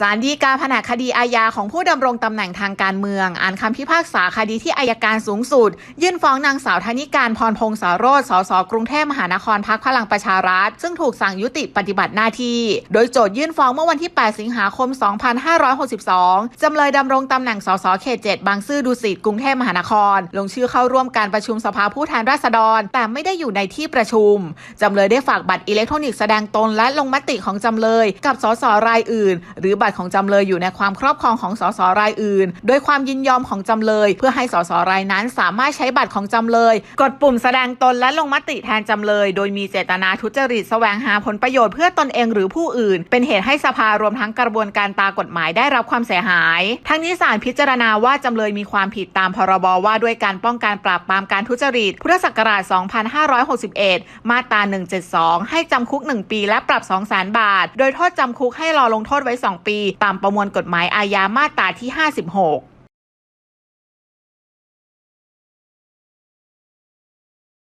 ศาลฎีกาแผนกคดีอาญาของผู้ดำรงตำแหน่งทางการเมือง อ่านคำพิพากษาคดีที่อายการสูงสุด ยื่นฟ้องนางสาวธนิการพรพงษ์สารโรธสสกรุงเทพมหานครพักพลังประชารัฐ ซึ่งถูกสั่งยุติปฏิบัติหน้าที่ โดยโจทยื่นฟ้องเมื่อวันที่ 8 สิงหาคม 2562 จำเลยดำรงตำแหน่งสสเขต 7 บางซื่อดุสิตกรุงเทพมหานคร ลงชื่อเข้าร่วมการประชุมสภาผู้แทนราษฎร แต่ไม่ได้อยู่ในที่ประชุม จำเลยได้ฝากบัตรอิเล็กทรอนิกส์แสดงตนและลงมติของจำเลย กับสสรายอื่น หรือบัตรของจำเลยอยู่ในความครอบครองของสสรายอื่น โดยความยินยอมของจำเลย เพื่อให้สสรายนั้นสามารถใช้บัตรของจำเลย กดปุ่มแสดงตนและลงมติแทนจำเลย โดยมีเจตนาทุจริตแสวงหาผลประโยชน์เพื่อตนเองหรือผู้อื่น เป็นเหตุให้สภารวมทั้งกระบวนการตากฎหมายได้รับความเสียหาย ทั้งนี้ศาลพิจารณาว่าจำเลยมีความผิดตามพรบว่าด้วยการป้องกันปราบปรามการทุจริต พุทธศักราช 2561 มาตรา 172 ให้จำคุก 1 ปีและปรับ 2 0 0 0 0 0 บาท โดยโทษจำคุกให้รอลงโทษไว้ 2 ปีตามประมวลกฎหมายอาญามาตราที่ 56